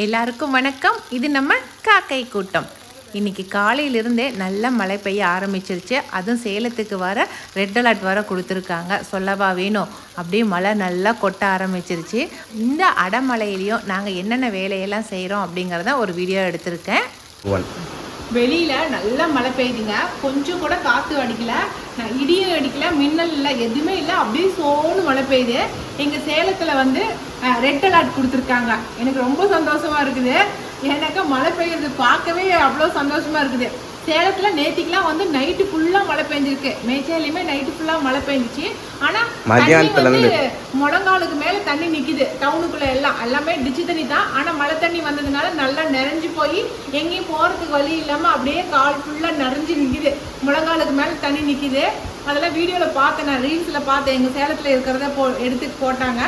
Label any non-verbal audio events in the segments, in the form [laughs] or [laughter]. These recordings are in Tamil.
எல்லாருக்கும் வணக்கம். இது நம்ம காக்கை கூட்டம். இன்னைக்கு காலையிலிருந்தே நல்ல மழை பெய்ய ஆரம்பிச்சிருச்சு. அதுவும் சேலத்துக்கு வர ரெட் அலர்ட் வர கொடுத்துருக்காங்க. சொல்லவா வேணும்? அப்படியே மழை நல்லா கொட்ட ஆரம்பிச்சிருச்சு. இந்த அடமழையிலையும் நாங்கள் என்னென்ன வேலையெல்லாம் செய்கிறோம் அப்படிங்கிறத ஒரு வீடியோ எடுத்திருக்கேன். ஒன் வெளியில் நல்லா மழை பெய்யுதுங்க. கொஞ்சம் கூட காற்று அடிக்கல. இடியும் அடிக்கல மின்னல் இல்லை எதுவுமே இல்லை. அப்படியே சோன்னு மழை பெய்யுது. எங்கள் சேலத்தில் வந்து ரெட் அலர்ட் கொடுத்துருக்காங்க. எனக்கு ரொம்ப சந்தோஷமா இருக்குது. எனக்கு மழை பெய்யுறது பார்க்கவே அவ்வளோ சந்தோஷமாக இருக்குது. சேலத்துல நேத்திக்கெல்லாம் வந்து நைட்டு ஃபுல்லா மழை பெஞ்சிருக்கு. மேச்சேலையுமே நைட்டு ஃபுல்லா மழை பெஞ்சிச்சு. ஆனா தண்ணி வந்து இருந்து. முழங்காலுக்கு மேல தண்ணி நிக்குது. டவுனுக்குள்ள எல்லாம் எல்லாமே டிச்சு தண்ணி தான். ஆனா மழை தண்ணி வந்ததுனால நல்லா நிறைஞ்சு போய் எங்கேயும் போறதுக்கு வழி இல்லாம அப்படியே கால் ஃபுல்லா நிறைஞ்சு நிக்குது. முழங்காலுக்கு மேல தண்ணி நிக்குது. அதெல்லாம் வீடியோல பார்த்தேன் நான் ரீல்ஸ்ல பார்த்தேன். எங்க சேலத்துல இருக்கிறத போ எடுத்து போட்டாங்க.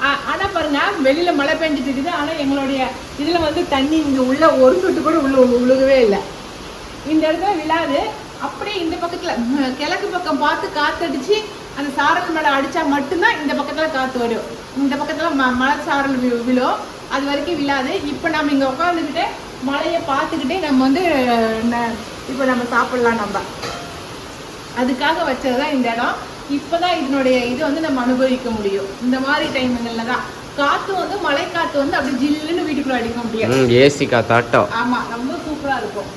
ஆனா பாருங்க வெளியில மழை பெஞ்சிட்டு இருக்குது. ஆனா எங்களுடைய இதுல வந்து தண்ணி இங்க உள்ள ஒரு சொட்டு கூட உள்ள உள்ள- உழுகவே இல்லை. இந்த இடத்துல விழாது. அப்படியே இந்த பக்கத்துல கிழக்கு பக்கம் பார்த்து காத்தடிச்சு அந்த சாரல் மேல அடிச்சா மட்டும்தான் இந்த பக்கத்துல காத்து வரும். இந்த பக்கத்துல ம- மழை சாரல் வி- விழும். அது வரைக்கும் விழாது. இப்போ நம்ம இங்க உட்காந்துக்கிட்டே மழையை பார்த்துக்கிட்டே நம்ம வந்து இப்போ நம்ம சாப்பிடலாம் நம்ம. அதுக்காக வச்சதுதான் இந்த இடம். இப்பதான் இதனுடைய இது வந்து நம்ம அனுபவிக்க முடியும். இந்த மாதிரி டைமுங்கள்ல தான். காத்து வந்து மழை காத்து வந்து அப்படி ஜில்லுன்னு வீட்டுக்குள்ள அடிக்க முடியும் ம் ஏசி காத்தாட்டம். ஆமா ரொம்ப சூப்பரா இருக்கும்.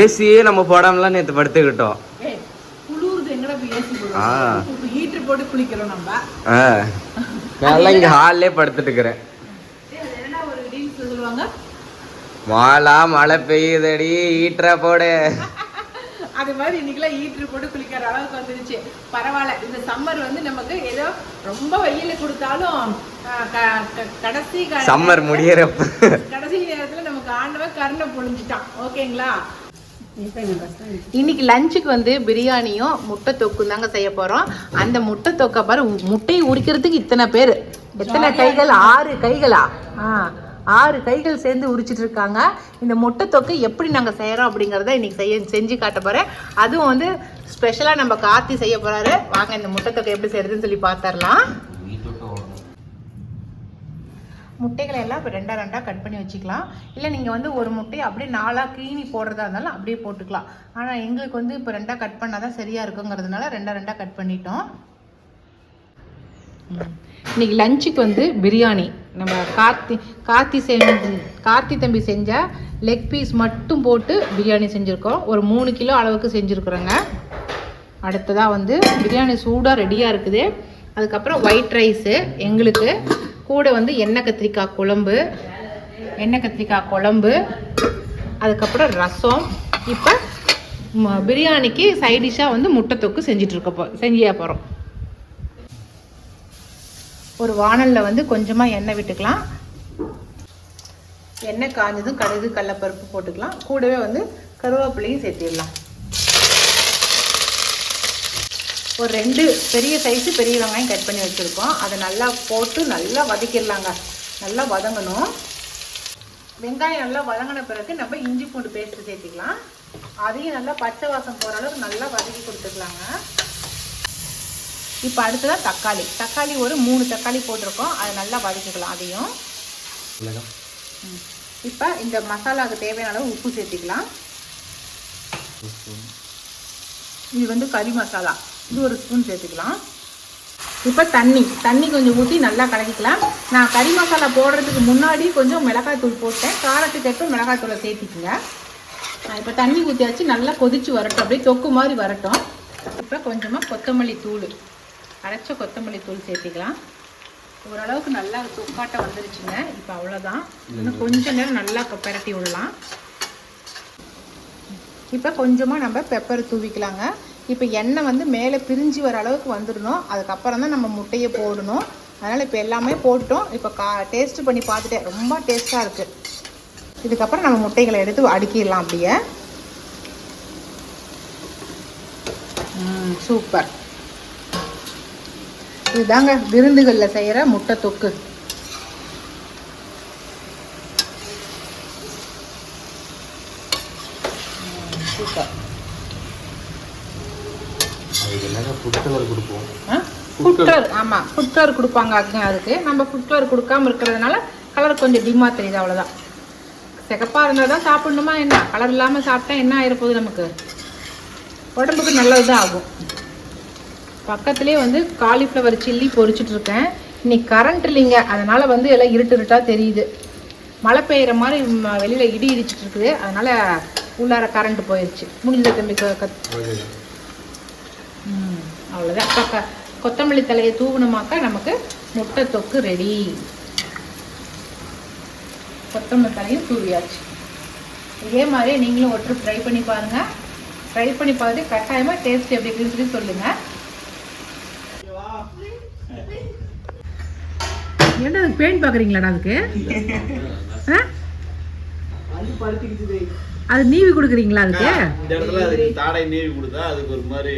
ஏசியே நம்ம போடாமலாம் நேற்று படுத்துக்கிட்டோம். நல்லா இங்கே ஹால்லே படுத்துட்டு இருக்கிறேன் மாலா மழை பெய்யுதடி ஈட்டரா போடு. அது மாதிரி இன்னைக்கெல்லாம் ஹீட்டர் போட்டு குளிக்கிற அளவுக்கு வந்துருச்சு. பரவாயில்ல. இந்த சம்மர் வந்து நமக்கு ஏதோ ரொம்ப வெயில் கொடுத்தாலும் கடைசி சம்மர் முடியறப்ப. கடைசி நேரத்துல நமக்கு ஆண்டவன் கருணை பொழிஞ்சிட்டான். ஓகேங்களா? இன்னைக்கு லஞ்சுக்கு வந்து பிரியாணியும் முட்டை தொக்கும் தாங்க செய்ய போறோம். அந்த முட்டை தொக்கை பாரு முட்டையை உரிக்கிறதுக்கு இத்தனை பேர். எத்தனை கைகள்? ஆறு கைகளா? ஆ. ஆறு கைகள் சேர்ந்து உரிச்சிட்டு இருக்காங்க. இந்த முட்டை தொக்கை எப்படி நாங்கள் செய்கிறோம் அப்படிங்கிறத இன்னைக்கு செய்ய செஞ்சு காட்ட போகிறேன் அதுவும் வந்து ஸ்பெஷலாக நம்ம கார்த்தி செய்ய போகிறாரு வாங்க இந்த முட்டை தொக்கை எப்படி செய்யறதுன்னு சொல்லி பார்த்துடலாம் முட்டைகளை எல்லாம் இப்போ ரெண்டாக ரெண்டாக கட் பண்ணி வச்சுக்கலாம். இல்லை நீங்கள் வந்து ஒரு முட்டையை அப்படியே நாலாக கீனி போடுறதா இருந்தாலும் அப்படியே போட்டுக்கலாம். ஆனால் எங்களுக்கு வந்து இப்போ ரெண்டாக கட் பண்ணால் தான் சரியாக இருக்குங்கிறதுனால ரெண்டாக ரெண்டாக கட் பண்ணிட்டோம். இன்னைக்கு லஞ்சுக்கு வந்து பிரியாணி. நம்ம கார்த்தி கார்த்தி செஞ்சு கார்த்தி தம்பி செஞ்ச லெக் பீஸ் மட்டும் போட்டு பிரியாணி செஞ்சுருக்கோம். ஒரு மூணு கிலோ அளவுக்கு செஞ்சுருக்குறோங்க. அடுத்ததாக வந்து பிரியாணி சூடாக ரெடியாக இருக்குது. அதுக்கப்புறம் ஒயிட் ரைஸு எங்களுக்கு கூட வந்து எண்ணெய் கத்திரிக்காய் குழம்பு எண்ணெய் கத்திரிக்காய் குழம்பு அதுக்கப்புறம் ரசம். இப்போ ம- பிரியாணிக்கு சைடிஷாக வந்து முட்டை தொக்கு செஞ்சிட்ருக்க போ செஞ்சியா போகிறோம் ஒரு வாணலில் வந்து கொஞ்சமாக எண்ணெய் விட்டுக்கலாம். எண்ணெய் காஞ்சதும் கடுகு கடலப்பருப்பு போட்டுக்கலாம். கூடவே வந்து கருவேப்பிலையும் சேர்த்திடலாம். ஒரு ரெண்டு பெரிய சைஸு பெரிய வெங்காயம் கட் பண்ணி வச்சுருக்கோம். அதை நல்லா போட்டு நல்லா வதக்கிடலாங்க. நல்லா வதங்கணும். வெங்காயம் நல்லா வதங்கின பிறகு நம்ம இஞ்சி பூண்டு பேஸ்ட்டு சேர்த்திக்கலாம். அதையும் நல்லா பச்சை வாசம் போகிற அளவுக்கு நல்லா வதக்கி கொடுத்துக்கலாங்க. இப்போ அடுத்ததான் தக்காளி. தக்காளி ஒரு மூணு தக்காளி போட்டிருக்கோம். அதை நல்லா வதக்கிக்கலாம் அதையும். இப்போ இந்த மசாலாவுக்கு தேவையான அளவு உப்பு சேர்த்திக்கலாம். இது வந்து கறி மசாலா. இது ஒரு ஸ்பூன் சேர்த்துக்கலாம். இப்போ தண்ணி. தண்ணி கொஞ்சம் ஊற்றி நல்லா கலக்கிக்கலாம். நான் கறி மசாலா போடுறதுக்கு முன்னாடி கொஞ்சம் மிளகாய் தூள் போட்டேன். காரத்துக்கு ஏற்ப மிளகாய் தூளை சேர்த்திக்கங்க. இப்போ தண்ணி ஊற்றியாச்சு நல்லா கொதிச்சு வரட்டும். அப்படியே தொக்கு மாதிரி வரட்டும். இப்போ கொஞ்சமாக கொத்தமல்லி தூள். அரைச்ச கொத்தமல்லி தூள் சேர்த்திக்கலாம். ஓரளவுக்கு நல்லா தொக்காட்டம் வந்துருச்சுங்க. இப்போ அவ்வளோதான் இன்னும் கொஞ்ச நேரம் நல்லா கொ- பிரட்டி விடலாம். இப்போ கொஞ்சமாக நம்ம பெப்பர் தூவிக்கலாங்க. இப்போ எண்ணெய் வந்து மேலே பிரிஞ்சு வர அளவுக்கு வந்துடணும். அதுக்கப்புறம் தான் நம்ம முட்டையை போடணும். அதனால் இப்போ எல்லாமே போட்டோம் இப்போ கா டேஸ்ட்டு பண்ணி பார்த்துட்டேன். ரொம்ப டேஸ்ட்டாக இருக்குது இதுக்கப்புறம் நம்ம முட்டைகளை எடுத்து அடுக்கிடலாம் அப்படியே. சூப்பர். இதுதாங்க விருந்துகளில் செய்கிற முட்டை தொக்கு. ம், சூப்பர் ஃபுட் கலர் ஆமாம் ஃபுட் கலர் கொடுப்பாங்க அதுக்கு. நம்ம ஃபுட் கலர் கொடுக்காம இருக்கிறதுனால கலர் கொஞ்சம் டிம்மாக தெரியுது அவ்வளோதான் சிகப்பாக இருந்தால் தான் சாப்பிடணுமா என்ன? கலர் இல்லாமல் சாப்பிட்டா என்ன ஆயிரப்போகுது நமக்கு? உடம்புக்கு நல்லது தான் ஆகும். பக்கத்துலேயே வந்து காலிஃப்ளவர் சில்லி பொரிச்சிட்டு இருக்கேன் இன்னைக்கு கரண்ட் இல்லைங்க. அதனால வந்து எல்லாம் இருட்டு இருட்டாக தெரியுது. மழை பெய்யுற மாதிரி வெளியில் வெளியில இடி இடிச்சிட்டு இருக்குது அதனால உள்ளார கரண்ட் போயிடுச்சு முடிஞ்ச தம்பி? க- கத்- ம், அவ்வளோதான் பக்க கொத்தமல்லி தலையை தூவணுமாக்கா நமக்கு முட்டை தொக்கு ரெடி கொத்தமல்லி தலையும் தூவியாச்சு. இதே மாதிரி நீங்களும் ஒரு ட்ரை பண்ணி பாருங்க. ட்ரை பண்ணி பார்த்துட்டு கட்டாயமாக டேஸ்ட் எப்படி இருக்குன்னு சொல்லி சொல்லுங்கள் என்ன அதுக்கு பெயிண்ட் பார்க்குறீங்களாடா அதுக்கு? அது நீவி கொடுக்குறீங்களா அதுக்கு? இந்த இடத்துல அதுக்கு தாடை நீவி கொடுத்தா அதுக்கு ஒரு மாதிரி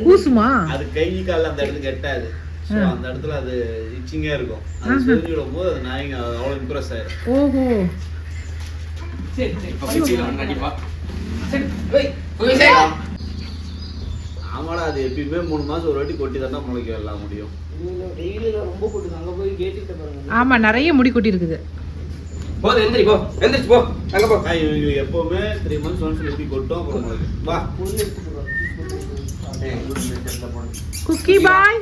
பூசுமா அது கை கால் அந்த இடத்துக்கு எட்டாது ஸோ அந்த இடத்துல அது இச்சிங்கா இருக்கும். அது சுருங்கி விடும் போது அது நாய்ங்க அவ்வளோ இம்ப்ரெஸ் ஆயிரும். ஓஹோ. ஆமாடா அது எப்பயுமே மூணு மாசம் ஒரு வாட்டி கொட்டி தட்டா முளைக்க எல்லாம் முடியும். ஆமா நிறைய முடி கொட்டி இருக்குது போது எந்திரி போ. எந்திரிச்சு போ. அங்க போ. இவங்களுக்கு எப்பவுமே த்ரீ மந்த்ஸ் ஒன்ஸ் எப்படி கொட்டும் அப்புறம் வா. குக்கி பாய்.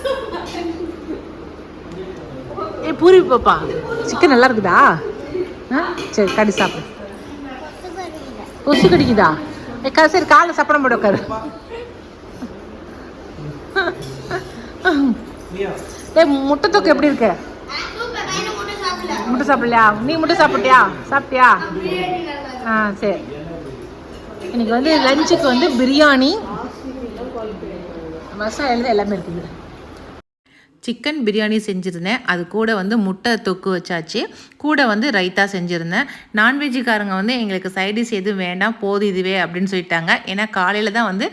ஏ பூரி பாப்பா. சிக்கன் நல்லா இருக்குதா? ஆ? சரி கடி சாப்பிடு. கொசு கடிக்குதா ஏ சரி காலைல சாப்பிட போட உட்காரு. ஏ முட்டை தொக்கு எப்படி இருக்கு? முட்டை சாப்பிடலையா? நீ முட்டை சாப்பிட்டியா? சாப்பிட்டியா? ஆ சரி. இன்னைக்கு வந்து லஞ்சுக்கு வந்து பிரியாணி மசாலா எழுத எல்லாமே இருக்குது சிக்கன் பிரியாணி செஞ்சுருந்தேன். அது கூட வந்து முட்டை தொக்கு வச்சாச்சு. கூட வந்து ரைத்தா செஞ்சுருந்தேன். நான்வெஜ்ஜுக்காரங்க வந்து எங்களுக்கு சைடிஷ் எதுவும் வேண்டாம் போதும் இதுவே அப்படின்னு சொல்லிட்டாங்க. ஏன்னா காலையில் தான் வந்து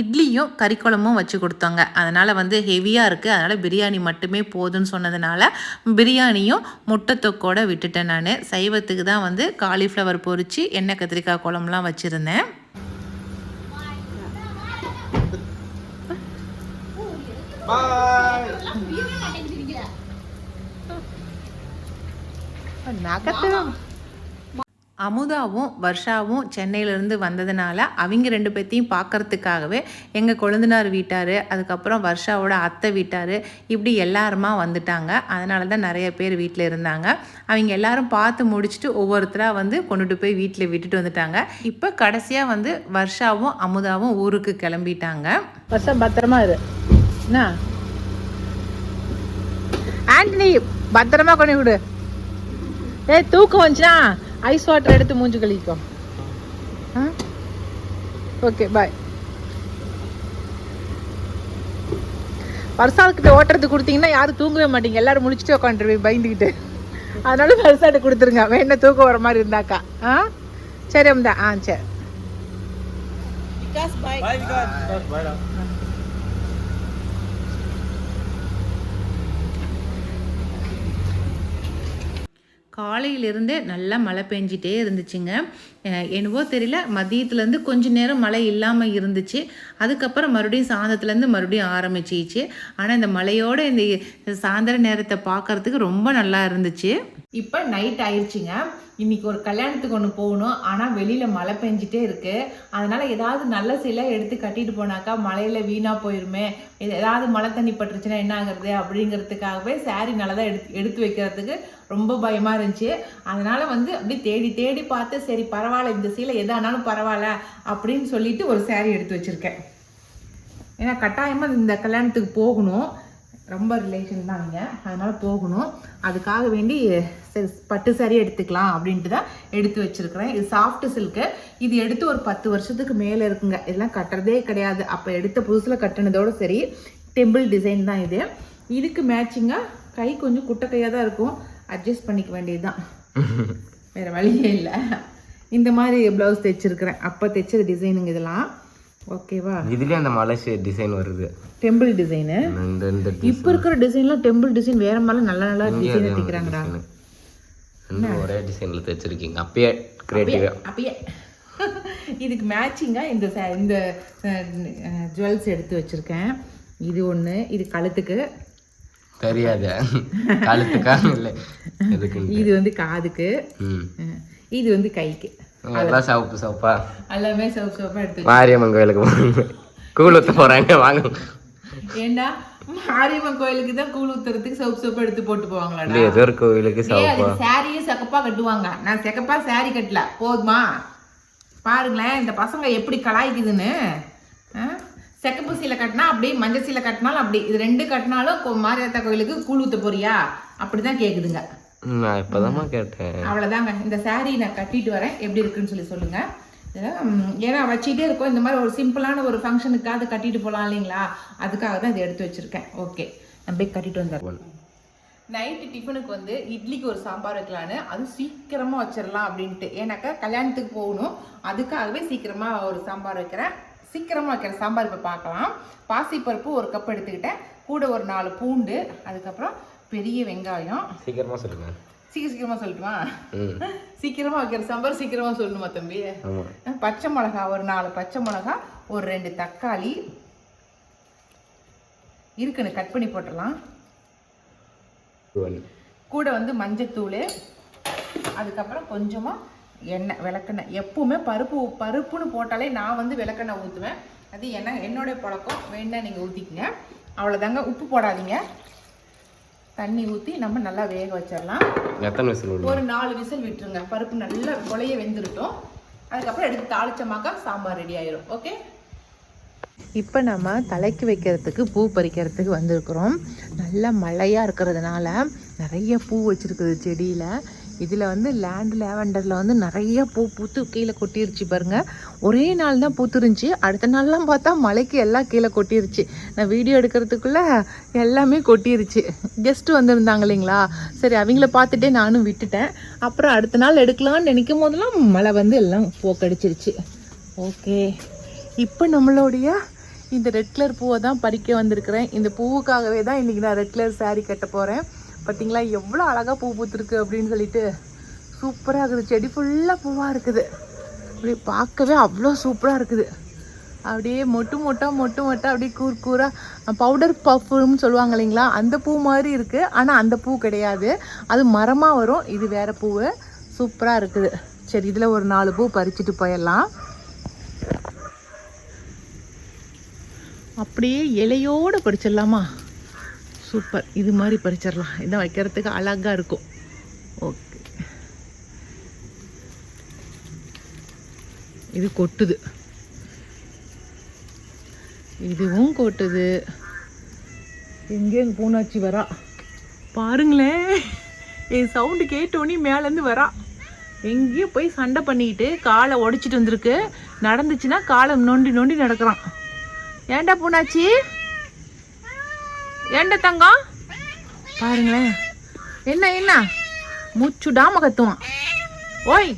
இட்லியும் கறிக்குழம்பும் வச்சு கொடுத்தாங்க. அதனால் வந்து ஹெவியாக இருக்குது அதனால் பிரியாணி மட்டுமே போதுன்னு சொன்னதுனால பிரியாணியும் முட்டை தொக்கோடு விட்டுட்டேன் நான். சைவத்துக்கு தான் வந்து காலிஃப்ளவர் பொரித்து எண்ணெய் கத்திரிக்காய் குழம்புலாம் வச்சுருந்தேன். நகத்துதான் அமுதாவும் வர்ஷாவும் சென்னையிலேருந்து வந்ததுனால அவங்க ரெண்டு பேர்த்தையும் பார்க்கறதுக்காகவே எங்கள் கொழுந்தனார் வீட்டார் அதுக்கப்புறம் வர்ஷாவோட அத்தை வீட்டார் இப்படி எல்லாருமா வந்துட்டாங்க. அதனால தான் நிறைய பேர் வீட்டில் இருந்தாங்க. அவங்க எல்லாரும் பார்த்து முடிச்சுட்டு ஒவ்வொருத்தராக வந்து கொண்டுட்டு போய் வீட்டில் விட்டுட்டு வந்துட்டாங்க. இப்போ கடைசியாக வந்து வர்ஷாவும் அமுதாவும் ஊருக்கு கிளம்பிட்டாங்க. வருஷம் பத்திரமா இரு. என்ன? ஆண்டனி பத்திரமா கொண்டு விடு ஏய் தூக்கம் வந்துச்சுன்னா ஐஸ் வாட்டர் எடுத்து மூஞ்சி கழிக்கோ ஓகே பாய் வருஷாக்கிட்ட ஓட்டுறது கொடுத்தீங்கன்னா யாரும் தூங்கவே மாட்டீங்க. எல்லாரும் முடிச்சுட்டு உட்காந்துருவீங்க பயந்துக்கிட்டு. அதனால வருஷாட்ட கொடுத்துருங்க. வேணா தூக்கம் வர மாதிரி இருந்தாக்கா. ஆ? சரி அம்தா. ஆ சரி. காலையிலிருந்தே நல்லா மழை பெஞ்சிட்டே இருந்துச்சுங்க. என்னவோ தெரியல மதியத்துலேருந்து கொஞ்ச நேரம் மழை இல்லாமல் இருந்துச்சு. அதுக்கப்புறம் மறுபடியும் சாயந்தரத்துலேருந்து மறுபடியும் ஆரம்பிச்சிச்சு. ஆனால் இந்த மழையோட இந்த சாயந்தர நேரத்தை பார்க்கறதுக்கு ரொம்ப நல்லா இருந்துச்சு. இப்போ நைட் ஆயிடுச்சுங்க இன்னைக்கு ஒரு கல்யாணத்துக்கு ஒன்று போகணும். ஆனால் வெளியில் மழை பெஞ்சிட்டே இருக்கு. அதனால ஏதாவது நல்ல சிலை எடுத்து கட்டிட்டு போனாக்கா மழையில வீணாக போயிருமே. ஏதாவது மழை தண்ணி பட்டுருச்சுன்னா என்ன ஆகுறது? அப்படிங்கிறதுக்காகவே நல்லா நல்லதாக எடுத்து எடுத்து வைக்கிறதுக்கு ரொம்ப பயமாக இருந்துச்சு. அதனால வந்து அப்படியே தேடி தேடி பார்த்து சரி பரவாயில்ல இந்த சீலை எதானாலும் பரவாயில்ல அப்படின்னு சொல்லிட்டு ஒரு சாரி எடுத்து வச்சிருக்கேன். ஏன்னா கட்டாயமாக இந்த கல்யாணத்துக்கு போகணும். ரொம்ப ரிலேஷன் தான் இங்கே அதனால் போகணும். அதுக்காக வேண்டி சரி பட்டு saree எடுத்துக்கலாம் அப்படின்ட்டு தான் எடுத்து வச்சிருக்கிறேன். இது சாஃப்ட் சில்க்கு இது எடுத்து ஒரு பத்து வருஷத்துக்கு மேலே இருக்குங்க. இதெல்லாம் கட்டுறதே கிடையாது. அப்போ எடுத்த புதுசில் கட்டினதோட சரி டெம்பிள் டிசைன் தான் இது. இதுக்கு மேட்சிங்காக கை கொஞ்சம் குட்டை கையாக தான் இருக்கும். அட்ஜஸ்ட் பண்ணிக்க வேண்டியது தான் [laughs] வேறு வழியே இல்லை. இந்த மாதிரி ப்ளவுஸ் தைச்சிருக்கிறேன். அப்போ தைச்ச டிசைனுங்க இதெல்லாம். ஓகேவா இதுலயும் அந்த மலை டிசைன் வருது. டெம்பிள் டிசைனு இப்போ இருக்கிற டிசைன்லாம் டெம்பிள் டிசைன் வேற மாதிரிலாம் நல்ல நல்ல டிசைன் மாதிரி தைக்கிறாங்கடா. ஒரே டிசைன்ல தைச்சிருக்கீங்க. அப்பயே கிரியேட்டிவா அப்படியே இதுக்கு மேட்சிங்கா இந்த இந்த ஜுவல்ஸ் [laughs] எடுத்து வச்சிருக்கேன். இது ஒண்ணு இது கழுத்துக்கு. தெரியாத. கழுத்துக்கா? இல்லை. இது வந்து காதுக்கு. இது வந்து கைக்கு. எல்லாம் சவுப்பு சவுப்பா? எல்லாமே சிவப்பு சிவப்பா எடுத்து மாரியம்மன் கோயிலுக்கு போறாங்க கூழ் ஊத்த போறாங்க வாங்க. ஏண்டா? மாரியம்மன் கோயிலுக்கு தான் கூழ் ஊத்துறதுக்கு சிவப்பு சிவப்பா எடுத்து போட்டு போவாங்களாடா? இல்லை ஏதோ ஒரு கோயிலுக்கு சவுப்பா. சாரியே செகப்பா கட்டுவாங்க. நான் செகப்பா சாரி கட்டல. போதுமா? பாருங்களேன் இந்த பசங்க எப்படி கலாய்க்குதுன்னு? செக்கப்பு சீலை கட்டினா அப்படி மஞ்சள் சீலை கட்டினாலும் அப்படி. இது ரெண்டு கட்டினாலும் மாரியாத்தா கோயிலுக்கு கூழ் ஊத்த போறியா? அப்படிதான் கேக்குதுங்க. நான் இப்போதாம்மா கேட்டேன். அவ்வளோதாங்க இந்த saree நான் கட்டிட்டு வரேன். எப்படி இருக்குன்னு சொல்லி சொல்லுங்க. ஏன்னா வச்சுட்டே இருக்கோம். இந்த மாதிரி ஒரு சிம்பிளான ஒரு ஃபங்க்ஷனுக்காவது கட்டிட்டு போகலாம் இல்லைங்களா? அதுக்காக தான் இதை எடுத்து வச்சிருக்கேன். ஓகே போய் கட்டிட்டு வந்துடுறோம் நைட்டு டிஃபனுக்கு வந்து இட்லிக்கு ஒரு சாம்பார் வைக்கலான்னு அது சீக்கிரமா வச்சிடலாம் அப்படின்ட்டு. ஏன்னாக்கா கல்யாணத்துக்கு போகணும். அதுக்காகவே சீக்கிரமா ஒரு சாம்பார் வைக்கிறேன். சீக்கிரமா வைக்கிற சாம்பார் இப்போ பார்க்கலாம். பாசிப்பருப்பு ஒரு கப் எடுத்துக்கிட்டேன். கூட ஒரு நாலு பூண்டு. அதுக்கப்புறம் பெரிய வெங்காயம். சீக்கிரமா சொல்லுங்க. சீக்கிரம் சீக்கிரமா சொல்லட்டுமா? சீக்கிரமா வைக்கிற சாம்பார் சீக்கிரமா சொல்லணுமா தம்பி? பச்சை மிளகா ஒரு நாலு பச்சை மிளகா ஒரு ரெண்டு தக்காளி. இருக்குன்னு கட் பண்ணி போட்டுடலாம். கூட வந்து மஞ்சத்தூள் அதுக்கப்புறம் கொஞ்சமாக எண்ணெய் விளக்கெண்ணெய். எப்பவுமே பருப்பு பருப்புன்னு போட்டாலே நான் வந்து விளக்கெண்ணெய் ஊற்றுவேன் அது என்ன என்னுடைய பழக்கம். வேணா நீங்கள் ஊற்றிக்கங்க அவ்வளோதாங்க உப்பு போடாதீங்க. தண்ணி ஊற்றி நம்ம நல்லா வேக வச்சிடலாம். எத்தனை விசில் ஒரு நாலு விசில் விட்டுருங்க. பருப்பு நல்லா கொலைய வெந்துருட்டும். அதுக்கப்புறம் எடுத்து தாளிச்சமாக்கா சாம்பார் ரெடி ஆயிரும். ஓகே இப்போ நம்ம தலைக்கு வைக்கிறதுக்கு பூ பறிக்கிறதுக்கு வந்திருக்கிறோம். நல்ல மழையாக இருக்கிறதுனால நிறைய பூ வச்சிருக்குது செடியில். இதில் வந்து லேண்ட் லேவண்டரில் வந்து நிறைய பூ பூத்து கீழே கொட்டிருச்சு பாருங்கள் ஒரே நாள் தான் பூத்துருந்துச்சு. அடுத்த நாள்லாம் பார்த்தா மலைக்கு எல்லாம் கீழே கொட்டிருச்சு. நான் வீடியோ எடுக்கிறதுக்குள்ளே எல்லாமே கொட்டிருச்சு. கெஸ்ட்டு வந்திருந்தாங்க இல்லைங்களா? சரி அவங்கள பார்த்துட்டே நானும் விட்டுட்டேன். அப்புறம் அடுத்த நாள் எடுக்கலாம்னு நினைக்கும் போதெல்லாம் மழை வந்து எல்லாம் போக்கடிச்சிருச்சு ஓகே இப்போ நம்மளுடைய இந்த ரெட் கலர் பூவை தான் பறிக்க வந்திருக்கிறேன். இந்த பூவுக்காகவே தான் இன்றைக்கி நான் ரெட் கலர் சாரீ கட்ட போகிறேன் பார்த்தீங்களா எவ்வளோ அழகாக பூ பூத்துருக்கு அப்படின்னு சொல்லிட்டு சூப்பராக இருக்குது. செடி ஃபுல்லாக பூவாக இருக்குது. அப்படியே பார்க்கவே அவ்வளோ சூப்பராக இருக்குது. அப்படியே மொட்டு மொட்டா மொட்டு மொட்டா அப்படியே கூர் கூராக பவுடர் பஃப்னு சொல்லுவாங்க இல்லைங்களா? அந்த பூ மாதிரி இருக்குது ஆனால் அந்த பூ கிடையாது. அது மரமாக வரும். இது வேறு பூ. சூப்பராக இருக்குது. சரி இதில் ஒரு நாலு பூ பறிச்சுட்டு போயிடலாம். அப்படியே இலையோடு பறிச்சிடலாமா? சூப்பர் இது மாதிரி பறிச்சிடலாம். இதான் வைக்கிறதுக்கு அழகாக இருக்கும். ஓகே இது கொட்டுது. இதுவும் கொட்டுது. எங்கேயும் பூனாச்சி வரா. பாருங்களேன். என் சவுண்டு கேட்டோன்னே மேலேருந்து வரா. எங்கேயோ போய் சண்டை பண்ணிக்கிட்டு காலை உடைச்சிட்டு வந்திருக்கு. நடந்துச்சுன்னா காலை நோண்டி நோண்டி நடக்கிறான். ஏன்டா பூனாச்சி? ஏண்ட தங்கம்? பாருங்களேன். என்ன என்ன? மூச்சுடாம கத்துவான் ஓய்.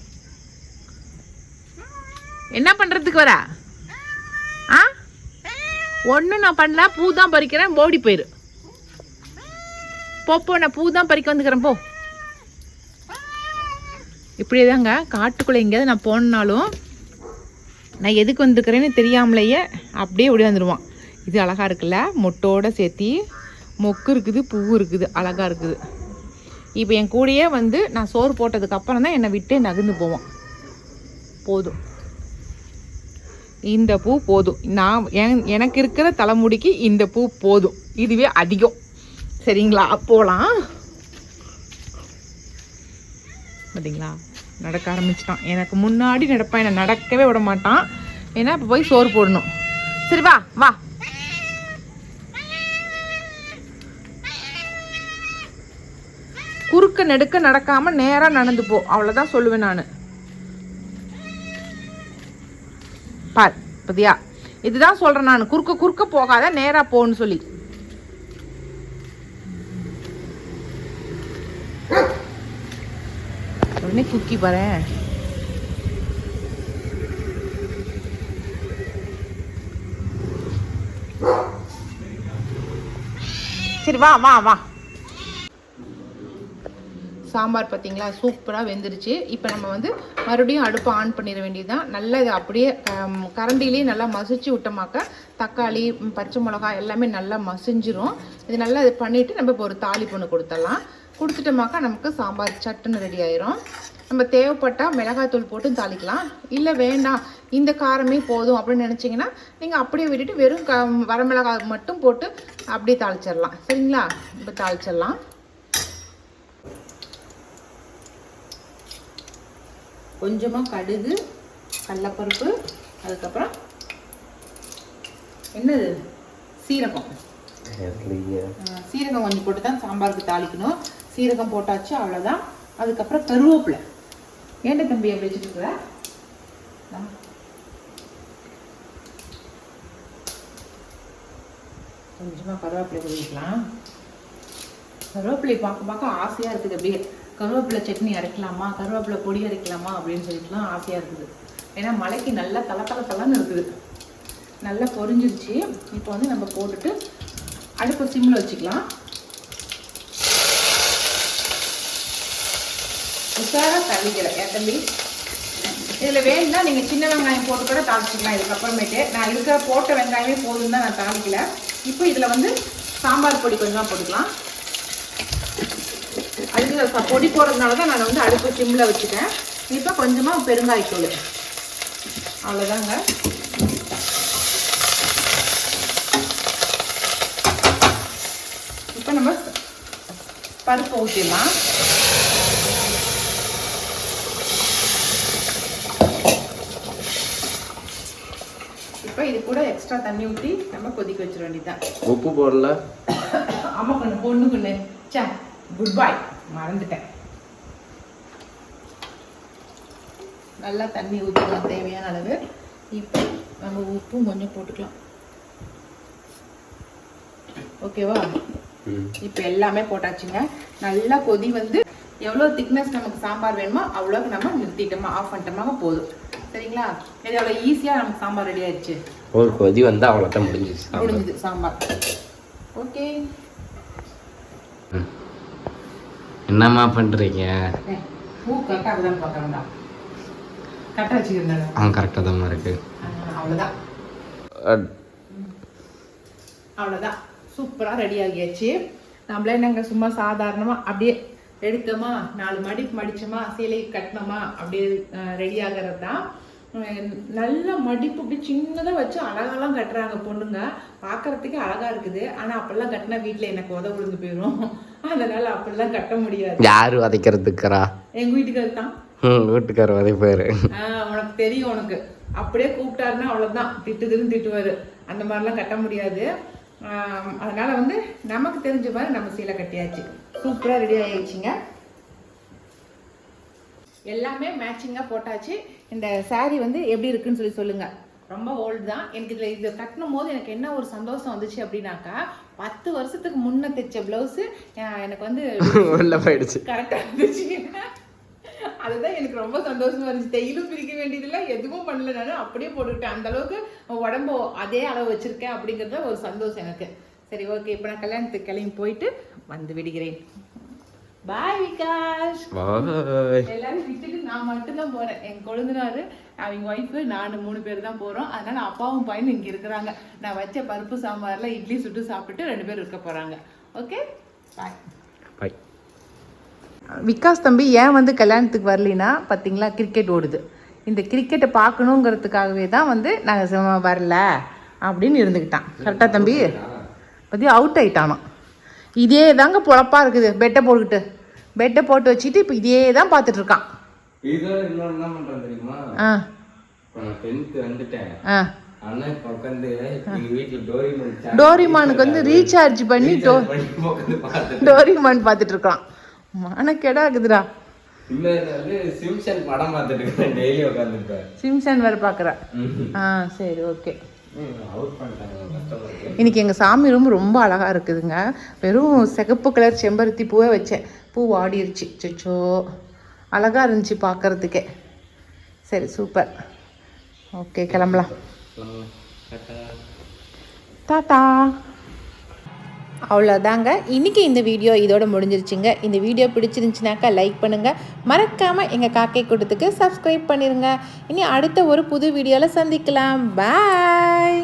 என்ன பண்றதுக்கு வர? ஆ? ஒன்றும் நான் பண்ணல பூ தான் பறிக்கிறேன் ஓடி போயிரு. போ நான் பூ தான் பறிக்க வந்துக்கிறேன் போ. இப்படியே தாங்க காட்டுக்குள்ளே எங்கேயாவது நான் போனாலும் நான் எதுக்கு வந்திருக்கிறேன்னு தெரியாமலேயே அப்படியே ஓடி வந்துடுவான் இது அழகாக இருக்குல்ல மொட்டோட சேர்த்தி மொக்கு இருக்குது பூ இருக்குது அழகா இருக்குது இப்போ என் கூடயே வந்து நான் சோறு போட்டதுக்கப்புறம் தான் என்னை விட்டே நகர்ந்து போவான். போதும். இந்த பூ போதும். நான் என் எனக்கு இருக்கிற தலைமுடிக்கு இந்த பூ போதும். இதுவே அதிகம். சரிங்களா? போகலாம் பார்த்தீங்களா நடக்க ஆரம்பிச்சிட்டான். எனக்கு முன்னாடி நடப்பான் என்னை நடக்கவே விட மாட்டான். ஏன்னா இப்போ போய் சோறு போடணும். சரி வா வா. குறுக்க நெடுக்க நடக்காம நேரா நடந்து போ. அவ்வளவுதான் சொல்லுவேன் நான். பார் பத்தியா? இதுதான் சொல்றேன் நான். குறுக்க குறுக்க போகாத நேரா போன்னு சொல்லி. உடனே குக்கி பாரு சரி வா வா வா. சாம்பார் பார்த்தீங்களா சூப்பராக வெந்துருச்சு. இப்போ நம்ம வந்து மறுபடியும் அடுப்பை ஆன் பண்ணிட வேண்டியதுதான். நல்லா இதை அப்படியே கரண்டிலேயே நல்லா மசிச்சு விட்டோமாக்க தக்காளி பச்சை மிளகாய் எல்லாமே நல்லா மசிஞ்சிரும். இது நல்லா இது பண்ணிவிட்டு நம்ம இப்போ ஒரு தாளிப்பு ஒன்று கொடுத்துடலாம். கொடுத்துட்டோமாக்கா நமக்கு சாம்பார் சட்டுன்னு ரெடி ஆயிரும். நம்ம தேவைப்பட்டால் மிளகாய்த்தூள் போட்டு தாளிக்கலாம். இல்லை வேண்டாம் இந்த காரமே போதும் அப்படின்னு நினச்சிங்கன்னா நீங்கள் அப்படியே விட்டுட்டு வெறும் க வரமிளகாய் மட்டும் போட்டு அப்படியே தாளிச்சிடலாம். சரிங்களா? இப்போ தாளிச்சிடலாம். கொஞ்சமாக கடுகு கடலப்பருப்பு அதுக்கப்புறம் என்னது? சீரகம். சீரகம் கொஞ்சம் போட்டு தான் சாம்பாருக்கு தாளிக்கணும். சீரகம் போட்டாச்சு அவ்வளோதான் அதுக்கப்புறம் கருவேப்பிலை. ஏன்டா தம்பி அப்படி வச்சுருக்குற கொஞ்சமாக கருவேப்பிலை கொடுக்கலாம் கருவேப்பிலை பார்க்க பார்க்க ஆசையாக இருக்குது அப்படியே. கருவேப்பிலை சட்னி அரைக்கலாமா? கருவேப்பிலை பொடி அரைக்கலாமா? அப்படின்னு சொல்லிட்டுலாம் ஆசையாக இருக்குது. ஏன்னா மலைக்கு நல்லா தலை தலைன்னு இருக்குது. நல்லா பொரிஞ்சிருச்சு. இப்போ வந்து நம்ம போட்டுட்டு அடுப்பு சிம்மில் வச்சுக்கலாம். உஷாராக தள்ளிக்கலை. என் தள்ளி இதில் வேணும்னா நீங்கள் சின்ன வெங்காயம் போட்டு கூட தாளிச்சிக்கலாம். இதுக்கப்புறமேட்டு நான் இருக்கிற போட்ட வெங்காயமே போதும் தான் நான் தாளிக்கல. இப்போ இதில் வந்து சாம்பார் பொடி கொஞ்சமாக போட்டுக்கலாம். ச- பொடி போடுறதுனால தான் நான் வந்து அடுப்பு சிம்மில் வச்சுட்டேன். இப்போ கொஞ்சமாக பெருங்காயத்தூள். அவ்வளோதாங்க இப்போ நம்ம பருப்பு ஊற்றிடலாம் இப்போ இது கூட எக்ஸ்ட்ரா தண்ணி ஊற்றி நம்ம கொதிக்க வச்சிட வேண்டியதுதான். உப்பு போடல. ஆமா கண்ணு பொண்ணு. கண்ணு சே குட் பாய் மறந்துட்டேன். நல்லா தண்ணி ஊற்றிக்கலாம் தேவையான அளவு. இப்போ நம்ம உப்பும் கொஞ்சம் போட்டுக்கலாம். ஓகேவா. இப்போ எல்லாமே போட்டாச்சுங்க. நல்லா கொதி வந்து எவ்வளோ திக்னஸ் நமக்கு சாம்பார் வேணுமோ அவ்வளோக்கு நம்ம நிறுத்திட்டோமா ஆஃப் பண்ணிட்டோமா போதும். சரிங்களா? இது அவ்வளோ ஈஸியாக நமக்கு சாம்பார் ரெடி ஆயிடுச்சு. ஒரு கொதி வந்து அவ்வளோதான் முடிஞ்சிச்சு. முடிஞ்சுது சாம்பார். ஓகே ம். என்னம்மா பண்றீங்க? பூ கரெக்டாக தான் பார்க்குறேன்டா. கரெக்டாக வச்சுக்கிறேன் ஆ கரெக்டாக தான் இருக்கு. அவ்வளோதான் அவ்வளோதான் சூப்பராக ரெடி ஆகியாச்சு. நம்மளே நாங்கள் சும்மா சாதாரணமாக அப்படியே எடுத்தோமா நாலு மடிப்பு மடிச்சோமா சேலை கட்டினோமா அப்படியே ரெடி ஆகிறது தான் நல்ல மடிப்பு அப்படி சின்னதாக வச்சு அழகாலாம் கட்டுறாங்க பொண்ணுங்க. பார்க்கறதுக்கே அழகா இருக்குது. ஆனால் அப்பெல்லாம் கட்டினா வீட்டில் எனக்கு உத விழுந்து போயிடும் அதனால அப்படிலாம் கட்ட முடியாது. யாரு வதைக்கிறதுக்குறா? எங்கள் வீட்டுக்காரர் தான். ம் வீட்டுக்கார வதைப்பாரு. உனக்கு தெரியும் உனக்கு. அப்படியே கூப்பிட்டாருன்னா அவ்வளோதான் திட்டுதுன்னு திட்டுவாரு. அந்த மாதிரிலாம் கட்ட முடியாது. அதனால வந்து நமக்கு தெரிஞ்ச மாதிரி நம்ம சீலை கட்டியாச்சு. சூப்பராக ரெடி ஆயிடுச்சுங்க. எல்லாமே மேட்சிங்காக போட்டாச்சு. இந்த saree வந்து எப்படி இருக்குன்னு சொல்லி சொல்லுங்க. ரொம்ப ஓல்டு தான். எனக்கு இதில் இது கட்டணும் போது எனக்கு என்ன ஒரு சந்தோஷம் வந்துச்சு அப்படின்னாக்கா பத்து வருஷத்துக்கு முன்ன தைச்ச ப்ளவுஸு எனக்கு வந்து [laughs] போயிடுச்சு. கரெக்டா இருந்துச்சு. அதுதான் எனக்கு ரொம்ப சந்தோஷமா இருந்துச்சு. தையலும் பிரிக்க வேண்டியதில்லை எதுவும் பண்ணல நான். அப்படியே போட்டுக்கிட்டேன். அந்த அளவுக்கு உடம்பு அதே அளவு வச்சிருக்கேன் அப்படிங்கறது ஒரு சந்தோஷம் எனக்கு. சரி ஓகே இப்போ நான் கல்யாணத்துக்கு கிளம்பி போயிட்டு வந்து விடுகிறேன். பாய் விகாஷ். எல்லாரும் விட்டுட்டு நான் மட்டும்தான் போறேன். என் கொழுந்தனாரு அவங்க ஒய்ஃபு நான் மூணு பேர் தான் போறோம். அதனால அப்பாவும் பையனும் இங்க இருக்கிறாங்க. நான் வச்ச பருப்பு சாம்பார்ல இட்லி சுட்டு சாப்பிட்டுட்டு ரெண்டு பேரும் இருக்க போறாங்க. ஓகே பாய் பாய் விகாஸ் தம்பி ஏன் வந்து கல்யாணத்துக்கு வரலினா பார்த்தீங்களா கிரிக்கெட் ஓடுது. இந்த கிரிக்கெட்டை பார்க்கணுங்கிறதுக்காகவே தான் வந்து நாங்கள் வரல அப்படின்னு இருந்துக்கிட்டான் கரெக்டாக தம்பி? பற்றி அவுட் ஆயிட்டானோ? இதே தாங்க பொழப்பா இருக்குது. பெட்டை போட்டுக்கிட்டு. பெட்டை போட்டு வச்சுட்டு இப்போ இதே தான் பார்த்துட்டு இருக்கான் இதோட இன்னொன்று என்ன பண்றேன் தெரியுமா? ஆ. இப்போ நான் டென்த்து வந்துட்டேன். ஆ. ஆனா இப்போ உட்காந்து எங்க வீட்டுல டோரிமான் channel டோரிமானுக்கு வந்து ரீசார்ஜ் பண்ணி டோரிமான் பார்த்துட்டு இருக்கான். மனக்கேடா இருக்குதுடா இன்னொரு சிம்சன் படம் பார்த்துட்டு இருக்கேன் டெய்லி உட்காந்துருப்பேன் சிம்சன் வேறு பார்க்குறேன் ஆ சரி ஓகே இன்னைக்கு எங்கள் சாமி ரூம் ரொம்ப அழகாக இருக்குதுங்க. வெறும் சிகப்பு கலர் செம்பருத்தி பூவே வச்சேன். பூ வாடிருச்சு. சொச்சோ அழகாக இருந்துச்சு பார்க்கறதுக்கே சரி சூப்பர் ஓகே கிளம்பலாம். தாத்தா டாட்டா. அவ்வளோதாங்க இன்றைக்கி இந்த வீடியோ இதோட முடிஞ்சிருச்சுங்க. இந்த வீடியோ பிடிச்சிருந்துச்சுனாக்கா லைக் பண்ணுங்கள் மறக்காமல் எங்கள் காக்கை கூட்டத்துக்கு சப்ஸ்கிரைப் பண்ணிடுங்க இனி அடுத்த ஒரு புது வீடியோவில் சந்திக்கலாம். பாய்